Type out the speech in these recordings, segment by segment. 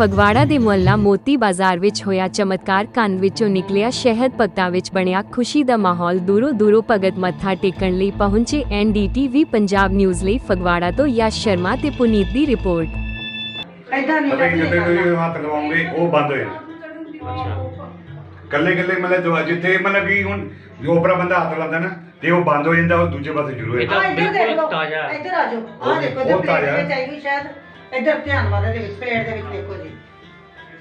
ਫਗਵਾੜਾ ਦੇ ਮੁਹੱਲਾ ਮੋਤੀ ਬਾਜ਼ਾਰ ਵਿੱਚ ਹੋਇਆ ਚਮਤਕਾਰ ਕੰਨ ਵਿੱਚੋਂ ਨਿਕਲਿਆ ਸ਼ਹਿਦ ਭਗਤਾਂ ਵਿੱਚ ਬਣਿਆ ਖੁਸ਼ੀ ਦਾ ਮਾਹੌਲ। ਦੂਰੋਂ ਦੂਰੋਂ ਭਗਤ ਮੱਥਾ ਟੇਕਣ ਲਈ ਪਹੁੰਚੇ ਐਨਡੀਟੀਵੀ ਪੰਜਾਬ ਨਿਊਜ਼ ਲਈ ਫਗਵਾੜਾ ਤੋਂ ਯਸ਼ ਸ਼ਰਮਾ ਤੇ ਪੁਨੀਤ ਦੀ ਰਿਪੋਰਟ। ਐਦਾਂ ਨਹੀਂ ਪਤਾ ਕਿ ਕਰਨੀ ਜਿੱਥੇ ਤੁਸੀਂ ਹੱਥ ਲਵਾਉਂਗੇ ਉਹ ਬੰਦ ਹੋ ਜਾਣਾ ਕੱਲੇ ਕੱਲੇ ਮਤਲਬ ਦੁਆ ਜਿੱਥੇ ਮਤਲਬ ਕਿ ਹੁਣ ਜੋ ਉਪਰਾ ਬੰਦਾ ਹੱਥ ਲਾਉਂਦਾ ਨਾ ਤੇ ਉਹ ਬੰਦ ਹੋ ਜਾਂਦਾ ਉਹ ਦੂਜੇ ਪਾਸੇ ਸ਼ੁਰੂ ਹੋ ਇੱਧਰ ਦੇਖ ਬਿਲਕੁਲ ਲਓ ਤਾਜ਼ਾ। ਇੱਧਰ ਆ ਜਾਓ। ਆ ਦੇਖੋ ਤਾਜ਼ਾ। ਪਲੇਟ ਆਈ ਹੋਈ ਸ਼ਾਇਦ ਇੱਧਰ ਧਿਆਨ ਵਾਲੇ ਦੇ ਵਿੱਚ ਪਲੇਟ ਦੇ ਵਿੱਚ ਦੇਖੋ ਜੀ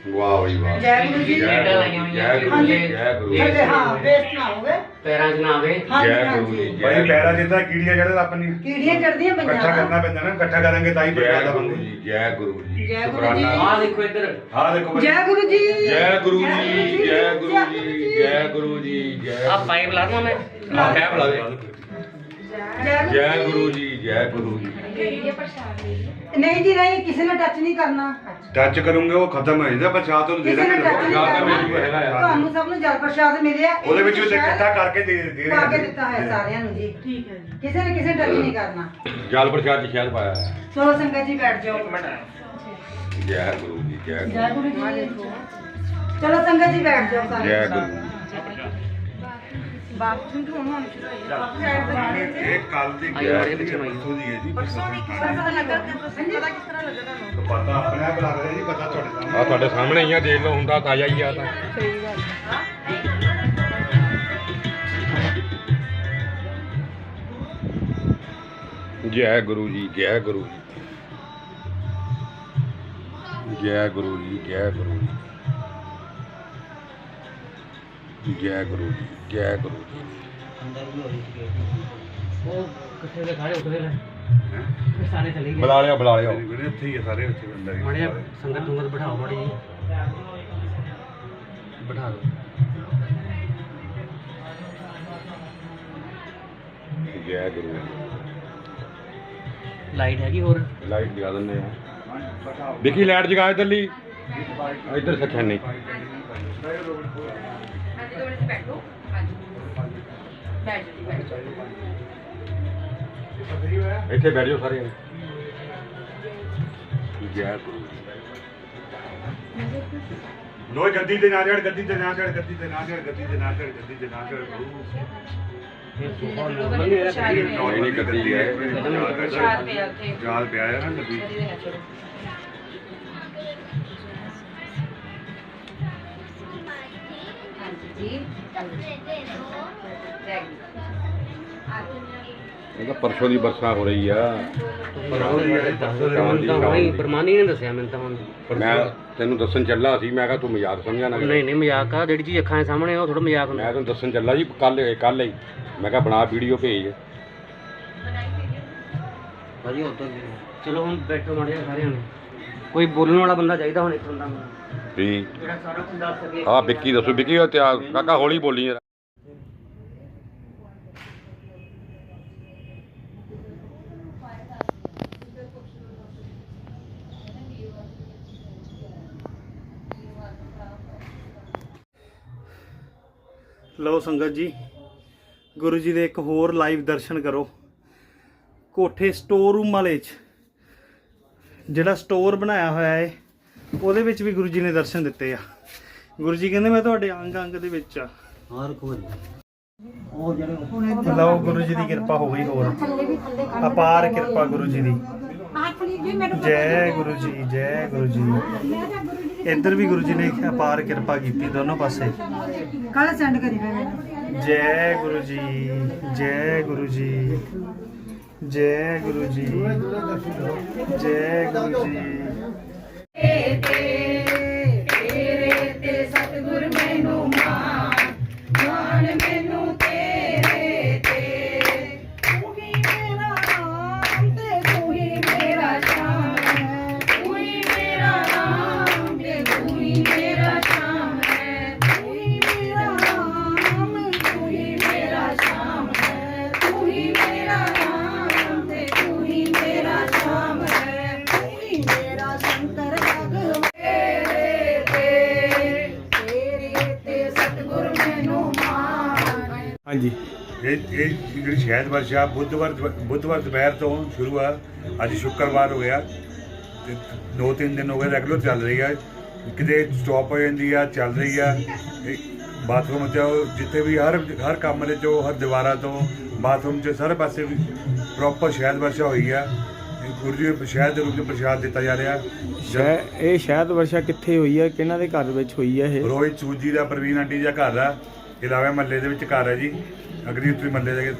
ਵਾਹ ਵੀ ਵਾਹ ਜੈ ਗੁਰੂ ਜੀ ਜੈ ਗੁਰੂ ਜੀ, ਜੈ ਗੁਰੂ। ਜੀ ਜੈ ਗੁਰੂ ਜੀ ਥੱਲੇ ਹਾਂ ਵੇਸਟ ਨਾ ਹੋਵੇ ਪੈਰਾਂ 'ਚ ਨਾ ਆਵੇ ਹਾਂਜੀ ਜੈ ਗੁਰੂ ਜੀ ਹਾਂਜੀ ਭਾਈ ਪੈਰਾ ਜਿੱਦਾਂ ਕੀੜੀਆਂ ਜਿਹੜਾ ਆਪਣੀ ਕੀੜੀਆਂ ਚੜਦੀਆਂ ਇਕੱਠਾ ਕਰਨਾ ਪੈਂਦਾ ਨਾ ਇਕੱਠਾ ਕਰਾਂਗੇ ਤਾਂ ਹੀ ਜੈ ਪ੍ਰਸ਼ਾਦ ਗੁਰੂ ਜੀ ਜੈ ਗੁਰੂ ਜੀ ਜੈ ਗੁਰੂ ਜੀ। ਆਹ ਦੇਖੋ ਇੱਧਰ ਹਾਂ ਦੇਖੋ ਭਾਈ ਜੈ ਗੁਰੂ ਜੀ ਜੈ ਗੁਰੂ ਜੀ ਜੈ ਗੁਰੂ ਜੀ ਜੈ ਗੁਰੂ ਜੀ ਜੈ ਆਹ ਪਾਈਪ ਲਾ ਦਵਾਂ ਮੈਂ ਆਹ ਕਹਿ ਬੁਲਾ ਦੇ ਜੈ ਗੁਰੂ ਜੈ ਗੁਰੂ ਜੀ ਜੈ ਗੁਰੂ ਜੀ ਨਹੀਂ ਜੀ ਨਹੀਂ ਕਿਸੇ ਨੇ ਟੱਚ ਨਹੀਂ ਕਰਨਾ। ਟੱਚ ਕਰੂੰਗੇ ਉਹ ਖਤਮ ਹੋ। ਜਾਂਦਾ ਪ੍ਰਸ਼ਾਦ ਤੁਹਾਨੂੰ ਦੇ ਕਿਸੇ ਨੇ ਨਹੀਂ ਪ੍ਰਸ਼ਾਦ ਤਾਂ ਹੈਗਾ। ਤੁਹਾਨੂੰ ਸਭ ਨੂੰ ਜਲ ਪ੍ਰਸ਼ਾਦ ਮਿਲਿਆ। ਇਹ ਉਹਦੇ ਵਿੱਚ ਵੀ ਪ੍ਰਸ਼ਾਦ ਇਕੱਠਾ ਕਰਕੇ ਦੇ ਦੇ ਪਾ ਕੇ ਦਿੱਤਾ ਹੈ ਸਾਰਿਆਂ ਨੂੰ ਜੀ। ਠੀਕ ਹੈ ਜੀ। ਕਿਸੇ ਨੇ ਕਿਸੇ ਟੱਚ ਨਹੀਂ ਕਰਨਾ। ਜਲ ਪ੍ਰਸ਼ਾਦ ਚ ਸ਼ਹਿਦ ਪਾਇਆ ਹੈ ਚਲੋ ਸੰਗਤ ਜੀ ਬੈਠ ਜਾਓ। ਜੈ ਗੁਰੂ ਜੀ ਜੈ ਗੁਰੂ ਜੈ। ਗੁਰੂ ਜੀ। ਚਲੋ ਸੰਗਤ ਜੀ ਬੈਠ ਜਾਓ ਸਾਰੇ। ਜੈ ਗੁਰੂ ਜੀ। ਬਾਥਰੂਮ ਤੋਂ ਹੁਣ ਇਹ ਕੱਲ ਦੀ ਆਈ ਬੜੇ ਪਿੱਛੇ ਨੂੰ ਆਈ। ਪਰਸੋਂ ਦੀ ਹੈ ਜੀ? ਪਤਾ ਲੱਗਾ ਪਤਾ ਕਿਸ ਤਰ੍ਹਾਂ ਲੱਗਾ ਤੁਹਾਨੂੰ? ਪਤਾ ਆਪਣੇ ਆਪ ਲੱਗ ਰਿਹਾ ਜੀ ਪਤਾ ਤੁਹਾਡੇ ਸਾਹਮਣੇ। ਆ ਤੁਹਾਡੇ ਸਾਹਮਣੇ ਹੀ ਆ ਦੇਖ ਲਓ ਹੁੰਦਾ ਤਾਜ਼ਾ ਹੀ ਆ ਤਾਂ। ਜੈ ਗੁਰੂ ਜੀ ਜੈ ਗੁਰੂ ਜੀ। ਜੈ ਗੁਰੂ ਜੀ ਜੈ ਗੁਰੂ ਜੀ। ਜੈ ਗੁਰੂ ਜੀ ਜੈ ਗੁਰੂ ਜੀ। ਉਹ ਕਿੱਥੇ ਦੇ ਸਾਰੇ ਉੱਠਦੇ ਲੈ ਸਾਰੇ ਚਲੇ ਗਏ। ਬੁਲਾ ਲਿਆ ਬੁਲਾ ਲਿਆ ਵੀਰੇ ਇੱਥੇ ਹੀ ਆ ਸਾਰੇ ਉੱਥੇ ਅੰਦਰ ਹੀ ਮੜਿਆ ਸੰਗਤ ਤੁੰਗਤ ਬਿਠਾਓ ਮੜੀ ਜੀ ਬਿਠਾ ਦਿਓ। ਜੈ ਗੁਰੂ ਜੀ। ਲਾਈਟ ਹੈਗੀ ਹੋਰ? ਲਾਈਟ ਜਗਾ ਦਿੰਦੇ ਆ। ਵਿੱਕੀ ਲਾਈਟ ਜਗਾ ਇਧਰਲੀ। ਇੱਧਰ ਸੱਖਿਆ ਨਹੀਂ। ਇੱਥੇ ਬੈਠ ਜਾਓ ਸਾਰੇ ਜੈ ਗੁਰੂ। ਜੀ। ਲੋਈ ਗੱਦੀ ਤੇ ਨਾ ਚੜ ਗੱਦੀ ਤੇ ਨਾ ਚੜ ਗੱਦੀ ਤੇ ਨਾ ਚੜ ਗੱਦੀ ਤੇ ਨਾ ਚੜ ਗੱਦੀ ਤੇ ਨਾ ਚੜ ਨਹੀਂ ਨਹੀਂ ਗੱਦੀ ਹੈ। ਜਾਲ ਪਿਆ ਹੈ ਨਾ ਗੱਦੀ। ਇਹ ਤਾਂ ਪਰਸੋਂ ਦੀ ਵਰਖਾ ਹੋ ਰਹੀ ਆ। ਨਹੀਂ ਪਰਮਾਨੀ ਨੇ ਦੱਸਿਆ ਮੈਨੂੰ ਤਾਂ ਹੁਣ ਮੈਂ ਤੈਨੂੰ ਦੱਸਣ ਚੱਲਾ ਸੀ ਮੈਂ ਕਿਹਾ ਤੂੰ ਮਜ਼ਾਕ ਸਮਝਿਆ ਨਾ। ਕਿਤੇ। ਨਹੀਂ ਨਹੀਂ ਮਜ਼ਾਕ ਆ ਜਿਹੜੀ ਚੀਜ਼ ਅੱਖਾਂ ਦੇ ਸਾਹਮਣੇ ਆ, ਉਹ ਥੋੜਾ ਮਜ਼ਾਕ ਹੁੰਦਾ। ਮੈਂ ਤੈਨੂੰ ਦੱਸਣ ਚੱਲਾ ਜੀ ਕੱਲ ਕੱਲ ਹੀ। ਮੈਂ ਕਿਹਾ ਬਣਾ ਵੀਡੀਓ ਭੇਜ। ਵਧੀਆ ਉੱਧਰ ਵੀ। ਚਲੋ ਹੁਣ ਬੈਠੋ ਮਾੜੇ ਸਾਰਿਆਂ ਨੇ। ਕੋਈ ਬੋਲਣ ਵਾਲਾ ਬੰਦਾ ਚਾਹੀਦਾ ਹੁਣ ਇੱਕ ਬੰਦਾ ਠੀਕ ਜਿਹੜਾ ਸਾਰਾ ਕੁਝ ਦੱਸ ਸਕੇ। ਵਿੱਕੀ ਦੱਸੋ ਵਿੱਕੀ ਉਹ ਤੇ ਆ ਕਾਕਾ ਹੌਲੀ ਬੋਲੀ ਯਾਰ ਲਓ ਸੰਗਤ ਜੀ ਗੁਰੂ ਜੀ ਦੇ ਇੱਕ ਹੋਰ ਲਾਈਵ ਦਰਸ਼ਨ ਕਰੋ। ਕੋਠੇ ਸਟੋਰ ਰੂਮ ਵਾਲੇ 'ਚ। ਜਿਹੜਾ ਸਟੋਰ ਬਣਾਇਆ ਹੋਇਆ ਹੈ ਉਹਦੇ ਵਿੱਚ ਵੀ ਗੁਰੂ ਜੀ ਨੇ ਦਰਸ਼ਨ ਦਿੱਤੇ ਆ। ਗੁਰੂ ਜੀ ਕਹਿੰਦੇ ਮੈਂ ਤੁਹਾਡੇ ਅੰਗ ਅੰਗ ਦੇ ਵਿੱਚ ਆ। ਹਰ ਕੋਈ ਲਓ ਗੁਰੂ ਜੀ ਦੀ ਕਿਰਪਾ ਹੋ ਗਈ ਹੋਰ। ਅਪਾਰ ਕਿਰਪਾ ਗੁਰੂ ਜੀ ਦੀ। ਜੈ ਗੁਰੂ ਜੀ ਜੈ ਗੁਰੂ ਜੀ। ਇੱਧਰ ਵੀ ਗੁਰੂ ਜੀ ਨੇ ਅਪਾਰ ਕਿਰਪਾ ਕੀਤੀ ਦੋਨੋਂ ਪਾਸੇ। ਕੱਲ ਸੈਂਡ ਕਰੀ ਮੈਂ ਜੈ ਗੁਰੂ ਜੀ ਜੈ ਗੁਰੂ ਜੀ। ਜੈ ਗੁਰੂ ਜੀ। ਜੈ ਗੁਰੂ ਜੀ। ਹਾਂਜੀ। ਇਹ ਇਹ ਜਿਹੜੀ ਸ਼ਹਿਦ ਵਰਸ਼ਾ ਬੁੱਧਵਾਰ ਬੁੱਧਵਾਰ ਦੁਪਹਿਰ ਤੋਂ ਸ਼ੁਰੂ ਆ। ਅੱਜ ਸ਼ੁੱਕਰਵਾਰ ਹੋ ਗਿਆ ਤੇ ਦੋ ਤਿੰਨ ਦਿਨ ਹੋ ਗਏ ਰੈਗੂਲਰ ਚੱਲ ਰਹੀ ਹੈ ਕਿਤੇ ਸਟਾਪ ਹੋ ਜਾਂਦੀ ਆ ਚੱਲ ਰਹੀ ਆ। ਬਾਥਰੂਮ ਚ ਜਿੱਥੇ ਵੀ ਹਰ ਹਰ ਕਮਰੇ ਚੋਂ ਹਰ ਦੀਵਾਰਾਂ ਤੋਂ ਬਾਥਰੂਮ ਚ ਸਾਰੇ ਪਾਸੇ ਪ੍ਰੋਪਰ ਸ਼ਹਿਦ ਵਰਸ਼ਾ ਹੋਈ ਆ। ਇਹ ਗੁਰੂ ਜੀ ਨੂੰ ਸ਼ਹਿਦ ਦੇ ਰੂਪ ਚ ਪ੍ਰਸ਼ਾਦ ਦਿੱਤਾ ਜਾ ਰਿਹਾ। ਇਹ ਸ਼ਾਇਦ ਵਰਸ਼ਾ ਕਿੱਥੇ ਹੋਈ ਹੈ ਕਿਹਨਾਂ ਦੇ ਘਰ ਵਿੱਚ ਹੋਈ ਹੈ ਇਹ? ਰੋਹਿਤ ਸੂਜੀ ਦਾ ਪ੍ਰਵੀਨ ਆਂਟੀ ਦਾ ਘਰ ਆ। ਇਲਾਵੇ ਮਹੱਲੇ ਦੇ ਵਿੱਚ ਘਰ ਹੈ ਜੀ ਅਗਰੀ ਉੱਤਰੀ ਮਹੱਲੇ ਦੇ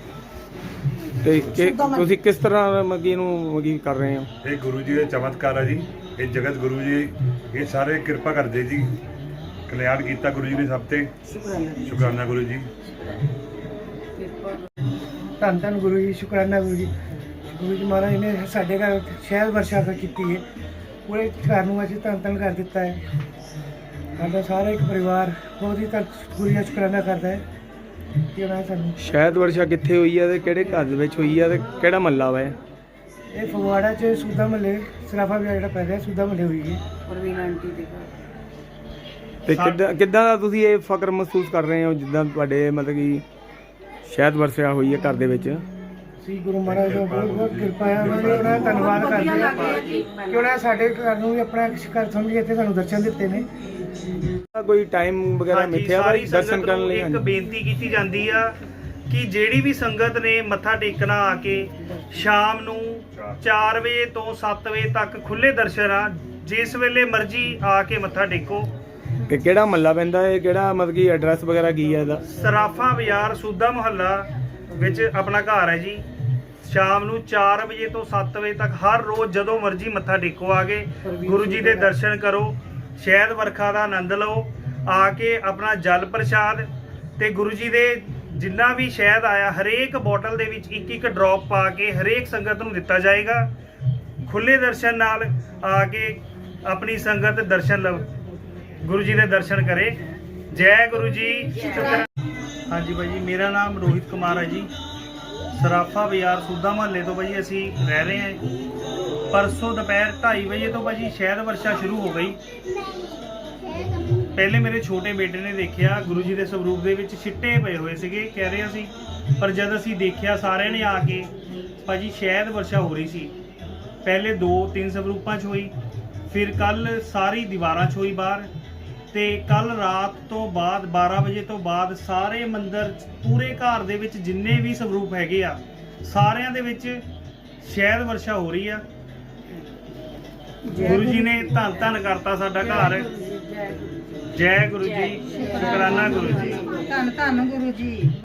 ਤੇ ਕਿ- ਤੁਸੀਂ ਕਿਸ ਤਰ੍ਹਾਂ ਮਗੀ ਨੂੰ ਮਗੀ ਕਰ ਰਹੇ ਹੋ? ਇਹ ਗੁਰੂ ਜੀ ਦੇ ਚਮਤਕਾਰ ਆ ਜੀ ਇਹ ਜਗਤ ਗੁਰੂ ਜੀ ਇਹ ਸਾਰੇ ਕਿਰਪਾ ਕਰਦੇ ਜੀ। ਕਲਿਆਣ ਕੀਤਾ ਗੁਰੂ ਜੀ ਨੇ ਸਭ ਤੇ। ਸ਼ੁਕਰਾਨਾ। ਗੁਰੂ ਜੀ। ਧੰਨ ਧੰਨ ਗੁਰੂ ਜੀ ਸ਼ੁਕਰਾਨਾ ਗੁਰੂ ਜੀ। ਗੁਰੂ ਜੀ ਮਹਾਰਾਜ ਨੇ ਸਾਡੇ ਘਰ ਸ਼ਹਿਦ ਵਰਸ਼ਾ ਕਰ ਕੀਤੀ ਹੈ। ਪੂਰੇ ਘਰ ਨੂੰ ਅਸੀਂ ਧੰਨ ਧੰਨ ਕਰ ਦਿੱਤਾ ਹੈ। ਸਾਡਾ ਸਾਰਾ ਇੱਕ ਪਰਿਵਾਰ ਬਹੁਤ ਹੀ ਦਾ ਸ਼ੁਕਰਾਨਾ ਕਰਦਾ ਹੈ ਕਿ ਨੇ ਸਾਨੂੰ ਸ਼ਾਇਦ ਵਰਸ਼ਾ ਕਿੱਥੇ ਹੋਈ ਹੈ ਤੇ ਕਿਹੜੇ ਘਰ ਦੇ ਵਿੱਚ ਹੋਈ ਹੈ ਤੇ ਕਿਹੜਾ ਮਹੱਲਾ ਵਾ ਇਹ? ਇਹ ਫਗਵਾੜਾ ਚ ਸੂਦਾ ਮਹੱਲੇ ਸਰਾਫਾ ਵਿਆਹ ਜਿਹੜਾ ਪੈ ਰਿਹਾ ਸੂਦਾ ਮਹੱਲੇ ਹੋਈ ਹੈ। ਤੇ ਕਿੱਦਾਂ ਕਿੱਦਾਂ ਦਾ ਤੁਸੀਂ ਇਹ ਫਕਰ ਮਹਿਸੂਸ ਕਰ ਰਹੇ ਹੋ ਜਿੱਦਾਂ ਤੁਹਾਡੇ ਮਤਲਬ ਕਿ ਸ਼ਾਇਦ ਵਰਸ਼ਾ ਹੋਈ ਹੈ ਘਰ ਦੇ ਵਿੱਚ? ਸ੍ਰੀ ਗੁਰੂ ਮਹਾਰਾਜ ਦਾ ਬਹੁਤ ਬਹੁਤ ਕਿਰਪਾ ਹੈ ਉਹਨਾਂ ਨੇ ਉਹਨਾਂ ਦਾ ਧੰਨਵਾਦ ਕਰਦੇ ਹਾਂ ਕਿ ਉਹਨਾਂ ਨੇ ਸਾਡੇ ਘਰ ਨੂੰ ਵੀ ਆਪਣਾ ਘਰ ਸਮਝ ਕੇ ਇੱਥੇ ਸਾਨੂੰ ਦਰਸ਼ਨ ਦਿੱਤੇ ਨੇ। ਕੋਈ ਟਾਈਮ ਵਗੈਰਾ ਹਾਂਜੀ, ਮਿੱਥਿਆ ਵਾ ਸਾਰੀ ਦਰਸ਼ਨ ਸੰਗਤ ਕਰਨ ਨੂੰ ਲਈ ਇੱਕ ਹਾਂਜੀ। ਬੇਨਤੀ ਕੀਤੀ ਜਾਂਦੀ ਆ ਕਿ ਜਿਹੜੀ ਵੀ ਸੰਗਤ ਨੇ ਮੱਥਾ ਟੇਕਣਾ ਆ ਕੇ ਸ਼ਾਮ ਨੂੰ 4 ਵਜੇ ਤੋਂ 7 ਵਜੇ ਤੱਕ ਖੁੱਲੇ ਦਰਸ਼ਨ ਆ ਜਿਸ ਵੇਲੇ ਮਰਜ਼ੀ ਆ ਕੇ ਮੱਥਾ ਟੇਕੋ। ਤੇ ਕਿਹੜਾ ਮਹੱਲਾ ਪੈਂਦਾ ਹੈ? ਕਿਹੜਾ ਮਤਲਬ ਕਿ ਐਡਰੈਸ ਵਗੈਰਾ ਕੀ ਹੈ ਇਹਦਾ? ਸਰਾਫਾ ਬਾਜ਼ਾਰ ਸੂਦਾ ਮੁਹੱਲਾ ਵਿੱਚ ਆਪਣਾ ਘਰ ਹੈ ਜੀ। ਸ਼ਾਮ ਨੂੰ 4 ਵਜੇ ਤੋਂ 7 ਵਜੇ ਤੱਕ ਹਰ ਰੋਜ਼ ਜਦੋਂ ਮਰਜ਼ੀ ਮੱਥਾ ਟੇਕੋ ਆ ਕੇ ਗੁਰੂ ਜੀ ਦੇ ਦਰਸ਼ਨ ਕਰੋ, ਸ਼ਹਿਦ ਵਰਖਾ ਦਾ ਆਨੰਦ ਲਓ, ਆ ਕੇ ਆਪਣਾ ਜਲ ਪ੍ਰਸ਼ਾਦ ਤੇ ਗੁਰੂ ਜੀ ਦੇ ਜਿੰਨਾ ਵੀ ਸ਼ਹਿਦ ਆਇਆ, ਹਰੇਕ ਬੋਟਲ ਦੇ ਵਿੱਚ ਇੱਕ ਇੱਕ ਡ੍ਰੌਪ ਪਾ ਕੇ ਹਰੇਕ ਸੰਗਤ ਨੂੰ ਦਿੱਤਾ ਜਾਏਗਾ। ਖੁੱਲੇ ਦਰਸ਼ਨ ਨਾਲ ਆ ਕੇ ਆਪਣੀ ਸੰਗਤ ਦਰਸ਼ਨ ਲਵ, ਗੁਰੂ ਜੀ ਦੇ ਦਰਸ਼ਨ ਕਰੇ। ਜੈ ਗੁਰੂ ਜੀ। ਹਾਂਜੀ ਭਾਈ ਜੀ, ਮੇਰਾ ਨਾਮ ਰੋਹਿਤ ਕੁਮਾਰ ਹੈ ਜੀ। ਸਰਾਫਾ ਬਾਜ਼ਾਰ ਸੂਦਾ ਮਹੱਲੇ ਤੋਂ ਭਾਜੀ ਅਸੀਂ ਰਹਿ ਰਹੇ ਹਾਂ ਪਰਸੋਂ ਦੁਪਹਿਰ 2:30 ਵਜੇ ਤੋਂ ਭਾਜੀ ਸ਼ਹਿਦ ਵਰਸ਼ਾ ਸ਼ੁਰੂ ਹੋ ਗਈ। ਪਹਿਲੇ ਮੇਰੇ ਛੋਟੇ ਬੇਟੇ ਨੇ ਦੇਖਿਆ, ਗੁਰੂ ਜੀ ਦੇ ਸਰੂਪ ਦੇ ਵਿੱਚ ਛਿੱਟੇ ਪਏ ਹੋਏ ਸੀਗੇ, ਕਹਿ ਰਹੇ ਸੀ ਪਰ ਜਦ ਅਸੀਂ ਦੇਖਿਆ, ਸਾਰਿਆਂ ਨੇ ਆ ਕੇ ਭਾਜੀ ਸ਼ਹਿਦ ਵਰਸ਼ਾ ਹੋ ਰਹੀ ਸੀ। ਪਹਿਲੇ 2-3 ਸਰੂਪਾਂ 'ਚ ਹੋਈ, ਫਿਰ ਕੱਲ ਸਾਰੀ ਦੀਵਾਰਾਂ 'ਚ ਹੋਈ ਬਾਹਰ। ਤੇ ਕੱਲ ਰਾਤ ਤੋਂ ਬਾਅਦ 12 ਵਜੇ ਤੋਂ ਬਾਅਦ ਸਾਰੇ ਮੰਦਿਰ ਪੂਰੇ ਘਰ ਦੇ ਵਿੱਚ ਜਿੰਨੇ ਵੀ ਸਰੂਪ ਹੈਗੇ ਆ ਸਾਰਿਆਂ ਦੇ ਵਿੱਚ ਸ਼ਹਿਦ ਵਰਸ਼ਾ ਹੋ ਰਹੀ ਆ। ਗੁਰੂ ਜੀ ਨੇ ਧੰਨ ਧੰਨ ਕਰਤਾ ਸਾਡਾ ਘਰ। ਜੈ ਗੁਰੂ ਜੀ ਸ਼ੁਕਰਾਨਾ ਗੁਰੂ ਜੀ। ਧੰਨ ਧੰਨ ਗੁਰੂ ਜੀ।